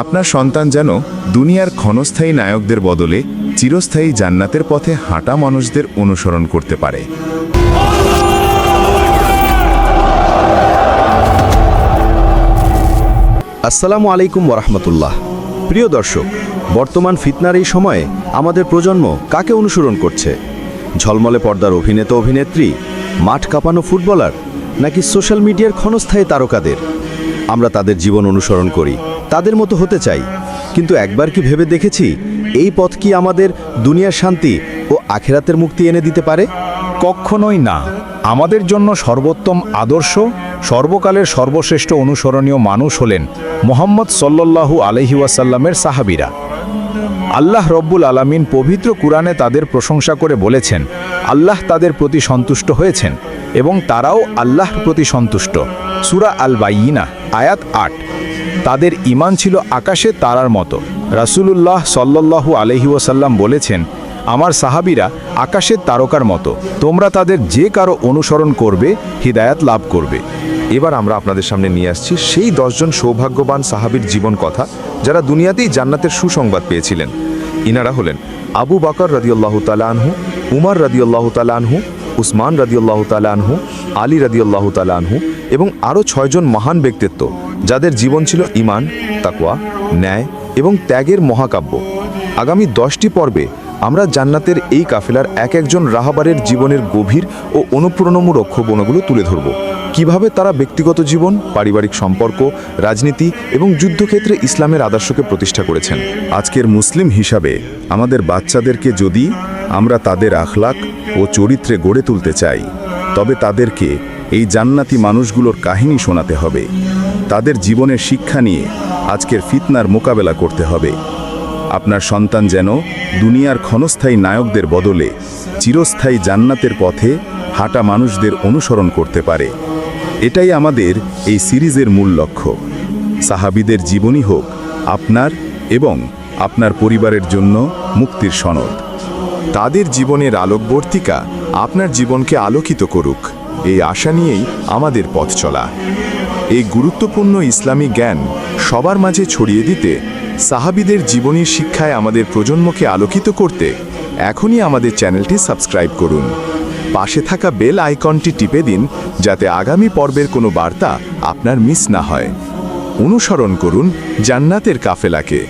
আপনার সন্তান যেন দুনিয়ার ক্ষণস্থায়ী নায়কদের বদলে চিরস্থায়ী জান্নাতের পথে হাঁটা মানুষদের অনুসরণ করতে পারে। আসসালামু আলাইকুম ওরহমতুল্লাহ প্রিয় দর্শক, বর্তমান ফিতনার এই সময়ে আমাদের প্রজন্ম কাকে অনুসরণ করছে? ঝলমলে পর্দার অভিনেতা অভিনেত্রী মাঠ কাঁপানো ফুটবলার, নাকি সোশ্যাল মিডিয়ার ক্ষণস্থায়ী তারকাদের? আমরা তাদের জীবন অনুসরণ করি। তাদের মতো হতে চাই। কিন্তু একবার কি ভেবে দেখেছি, এই পথ কি আমাদের দুনিয়ার শান্তি ও আখেরাতের মুক্তি এনে দিতে পারে? কখনোই না। আমাদের জন্য সর্বোত্তম আদর্শ, সর্বকালের সর্বশ্রেষ্ঠ অনুসরণীয় মানুষ হলেন মোহাম্মদ সল্লল্লাহু আলহি ওয়াসাল্লামের সাহাবিরা। আল্লাহ রব্বুল আলামিন পবিত্র কুরআনে তাদের প্রশংসা করে বলেছেন, আল্লাহ তাদের প্রতি সন্তুষ্ট হয়েছেন। এবং তারাও আল্লাহর প্রতি সন্তুষ্ট। সুরা আল বাইয়িনা আয়াত আট। তাদের ঈমান ছিল আকাশে তারার মতো। রাসূলুল্লাহ সল্লল্লাহু আলহি ওয়াসাল্লাম বলেছেন, আমার সাহাবিরা আকাশের তারকার মতো। তোমরা তাদের যে কারও অনুসরণ করবে, হিদায়াত লাভ করবে। এবার আমরা আপনাদের সামনে নিয়ে আসছি সেই দশজন সৌভাগ্যবান সাহাবীর জীবন কথা, যারা দুনিয়াতেই জান্নাতের সুসংবাদ পেয়েছিলেন। ইনারা হলেন আবু বাকর রাদিউল্লাহ তালা আনহু, উমার রাদিউল্লাহ তালা আনহু উসমান রাদিউল্লাহ তালা আনহু, আলী রাদিউল্লাহ তালা আনহু এবং আরও ছয়জন মহান ব্যক্তিত্ব যাদের জীবন ছিল ইমান তাকুয়া ন্যায় এবং ত্যাগের মহাকাব্য। আগামী দশটি পর্বে আমরা জান্নাতের এই কাফেলার এক একজন রাহাবারের জীবনের গভীর ও অনুপ্রেরণামূলক গুণগুলো তুলে ধরব। কীভাবে তারা ব্যক্তিগত জীবন, পারিবারিক সম্পর্ক, রাজনীতি এবং যুদ্ধক্ষেত্রে ইসলামের আদর্শকে প্রতিষ্ঠা করেছেন। আজকের মুসলিম হিসাবে আমাদের বাচ্চাদেরকে যদি আমরা তাদের আখলাক ও চরিত্রে গড়ে তুলতে চাই। তবে তাদেরকে এই জান্নাতি মানুষগুলোর কাহিনী শোনাতে হবে। তাদের জীবনের শিক্ষা নিয়ে আজকের ফিতনার মোকাবেলা করতে হবে। আপনার সন্তান যেন দুনিয়ার ক্ষণস্থায়ী নায়কদের বদলে চিরস্থায়ী জান্নাতের পথে হাঁটা মানুষদের অনুসরণ করতে পারে। এটাই আমাদের এই সিরিজের মূল লক্ষ্য। সাহাবিদের জীবনী হোক আপনার এবং আপনার পরিবারের জন্য মুক্তির সনদ। তাদের জীবনের আলোকবর্তিকা আপনার জীবনকে আলোকিত করুক। এই আশা নিয়েই আমাদের পথ চলা। এই গুরুত্বপূর্ণ ইসলামী জ্ঞান সবার মাঝে ছড়িয়ে দিতে সাহাবিদের জীবনীর শিক্ষায় আমাদের প্রজন্মকে আলোকিত করতে এখনই আমাদের চ্যানেলটি সাবস্ক্রাইব করুন। পাশে থাকা বেল আইকনটি টিপে দিন যাতে আগামী পর্বের কোনো বার্তা আপনার মিস না হয়। অনুসরণ করুন জান্নাতের কাফেলাকে।